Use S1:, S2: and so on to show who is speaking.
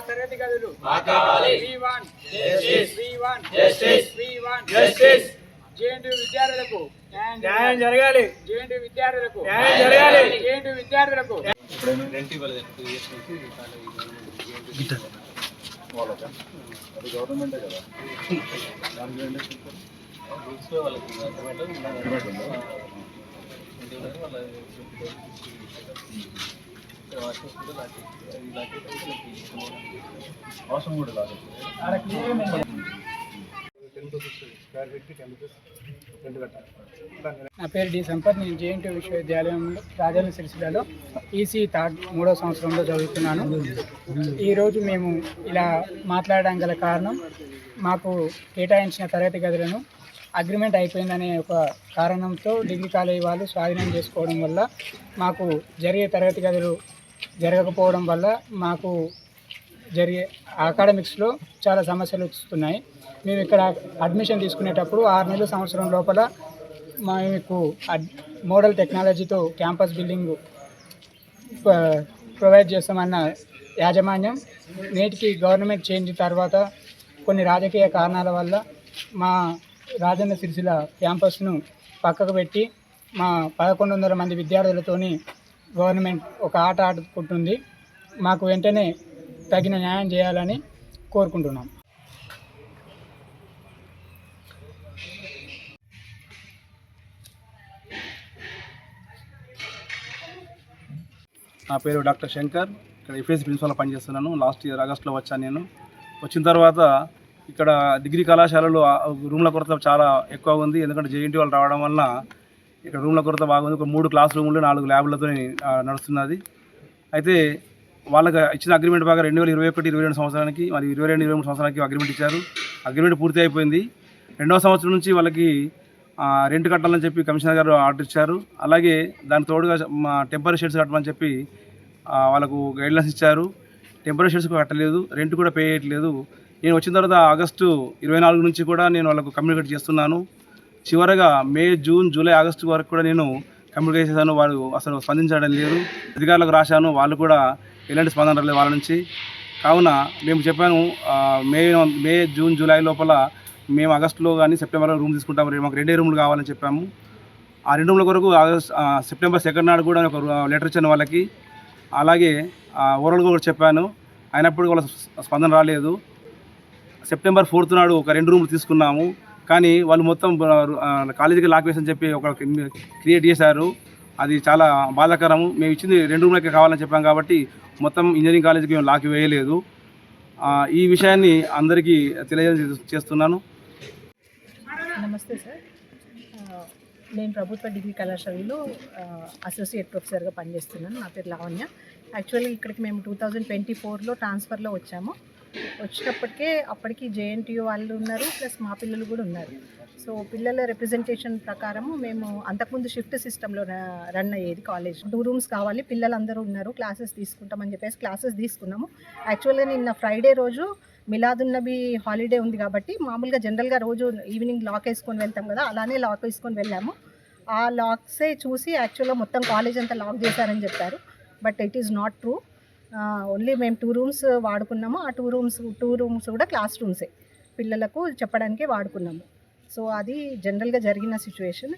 S1: తరగతి గదులు. V1, V1, V1, JNT విద్యార్థులకు
S2: న్యాయం జరగాలి
S1: జేఎన్టీ విద్యార్థులకు.
S2: న్యాయం జరగాలి.
S1: జేఎన్టీ విద్యార్థులకు
S3: రెంట్ ఇవ్వలేదు టూ ఇయర్స్ నుంచి వాళ్ళకా అది గవర్నమెంటే కదా దానికి వాళ్ళకి అగ్రిమెంట్ అవసరం కూడా
S1: నా పేరు డి సంపత్ నేను జేఎన్టీ విశ్వవిద్యాలయంలో రాజన్న సిరిసిల్లలో ఈసీ థర్డ్ మూడో సంవత్సరంలో చదువుతున్నాను. ఈరోజు మేము ఇలా మాట్లాడడం గల కారణం మాకు కేటాయించిన తరగతి గదులను అగ్రిమెంట్ అయిపోయిందనే ఒక కారణంతో డిగ్రీ కాలేజీ వాళ్ళు స్వాధీనం చేసుకోవడం వల్ల మాకు జరిగే తరగతి గదులు జరగకపోవడం వల్ల మాకు జరిగే అకాడమిక్స్లో చాలా సమస్యలు వస్తున్నాయి. మేము ఇక్కడ అడ్మిషన్ తీసుకునేటప్పుడు ఆరు నెలల సంవత్సరం లోపల మీకు అడ్- మోడల్ టెక్నాలజీతో క్యాంపస్ బిల్డింగ్ ప్రొవైడ్ చేస్తామన్న యాజమాన్యం నేటికి గవర్నమెంట్ చేంజ్ తర్వాత కొన్ని రాజకీయ కారణాల వల్ల మా రాజన్న సిరిసిల క్యాంపస్ను పక్కకు పెట్టి మా పదకొండు వందల మంది విద్యార్థులతోని గవర్నమెంట్ ఒక ఆట ఆడుకుంటుంది. మాకు వెంటనే తగిన న్యాయం చేయాలని కోరుకుంటున్నాం.
S2: నా పేరు డాక్టర్ శంకర్. ఇక్కడ ఎఫ్ఎస్ ప్రిన్సిపల్ పనిచేస్తున్నాను. లాస్ట్ ఇయర్ ఆగస్ట్లో వచ్చాను నేను. వచ్చిన తర్వాత ఇక్కడ డిగ్రీ కళాశాలలో రూమ్ల కొరత చాలా ఎక్కువ ఉంది. ఎందుకంటే జేఎన్టీ వాళ్ళు రావడం వల్ల ఇక్కడ రూమ్ల కొరత బాగుంది. ఒక మూడు క్లాస్ రూములు నాలుగు ల్యాబ్లతో నడుస్తున్నది. అయితే వాళ్ళకి ఇచ్చిన అగ్రిమెంట్ బాగా రెండు వేల ఇరవై ఒకటి ఇరవై రెండు సంవత్సరానికి మరి ఇరవై రెండు ఇరవై మూడు సంవత్సరానికి అగ్రిమెంట్ ఇచ్చారు. అగ్రిమెంట్ పూర్తి అయిపోయింది. రెండవ సంవత్సరం నుంచి వాళ్ళకి రెంట్ కట్టాలని చెప్పి కమిషనర్ గారు ఆర్డర్ ఇచ్చారు. అలాగే దాని తోడుగా మా టెంపరీ షెడ్స్ కట్టమని చెప్పి వాళ్ళకు గైడ్లైన్స్ ఇచ్చారు. టెంపరీ షెడ్స్ కట్టలేదు. రెంట్ కూడా పే చేయట్లేదు. నేను వచ్చిన తర్వాత ఆగస్టు ఇరవై నాలుగు నుంచి కూడా నేను వాళ్ళకు కమ్యూనికేట్ చేస్తున్నాను. చివరగా మే జూన్ జూలై ఆగస్టు వరకు కూడా నేను కమ్యూనికేట్ చేశాను. వారు అసలు స్పందించడం లేదు. అధికారులకు రాశాను. వాళ్ళు కూడా ఎలాంటి స్పందన రాలేదు వాళ్ళ నుంచి. కావున మేము చెప్పాను మే మే జూన్ జూలై లోపల మేము ఆగస్టులో కానీ సెప్టెంబర్లో రూమ్ తీసుకుంటాము మాకు రెండే రూములు కావాలని చెప్పాము. ఆ రెండు రూముల కొరకు ఆగస్ట్ సెప్టెంబర్ సెకండ్ నాడు కూడా ఒక లెటర్ ఇచ్చాను వాళ్ళకి. అలాగే ఓవరాల్గా కూడా చెప్పాను. అయినప్పుడు వాళ్ళ స్ప- స్పందన రాలేదు. సెప్టెంబర్ ఫోర్త్ నాడు ఒక రెండు రూములు తీసుకున్నాము. కానీ వాళ్ళు మొత్తం కాలేజీకి లాక్ వేసని చెప్పి ఒక క్రియేట్ చేశారు. అది చాలా బాధాకరము. మేము ఇచ్చింది రెండు రూములకే కావాలని చెప్పాం కాబట్టి మొత్తం ఇంజనీరింగ్ కాలేజీకి మేము లాక్ వేయలేదు. ఈ విషయాన్ని అందరికీ తెలియజే చేస్తున్నాను.
S4: నమస్తే సార్. నేను ప్రభుత్వ డిగ్రీ కళాశాలలో అసోసియేట్ ప్రొఫెసర్గా పనిచేస్తున్నాను. నా పేరు లావణ్య. యాక్చువల్లీ ఇక్కడికి మేము టూ థౌజండ్ ట్వంటీ ఫోర్లో ట్రాన్స్ఫర్లో వచ్చాము. వచ్చినప్పటికే అప్పటికి జేఎన్టీయూ వాళ్ళు ఉన్నారు ప్లస్ మా పిల్లలు కూడా ఉన్నారు. సో పిల్లల రిప్రజెంటేషన్ ప్రకారము మేము అంతకుముందు షిఫ్ట్ సిస్టంలో రన్ అయ్యేది కాలేజ్ టూ రూమ్స్ కావాలి పిల్లలందరూ ఉన్నారు క్లాసెస్ తీసుకుంటామని చెప్పేసి క్లాసెస్ తీసుకున్నాము. యాక్చువల్గా నిన్న ఫ్రైడే రోజు మిలాదున్నబి హాలిడే ఉంది కాబట్టి మామూలుగా జనరల్గా రోజు ఈవినింగ్ లాక్ వేసుకొని వెళ్తాం కదా అలానే లాక్ వేసుకొని వెళ్ళాము. ఆ లాక్సే చూసి యాక్చువల్గా మొత్తం కాలేజ్ అంతా లాక్ చేశారని చెప్పారు. But it is not true only మేము టూ రూమ్స్ వాడుకున్నాము. ఆ టూ రూమ్స్ టూ రూమ్స్ కూడా క్లాస్ రూమ్సే పిల్లలకు చెప్పడానికే వాడుకున్నాము. సో అది జనరల్గా జరిగిన సిచ్యువేషన్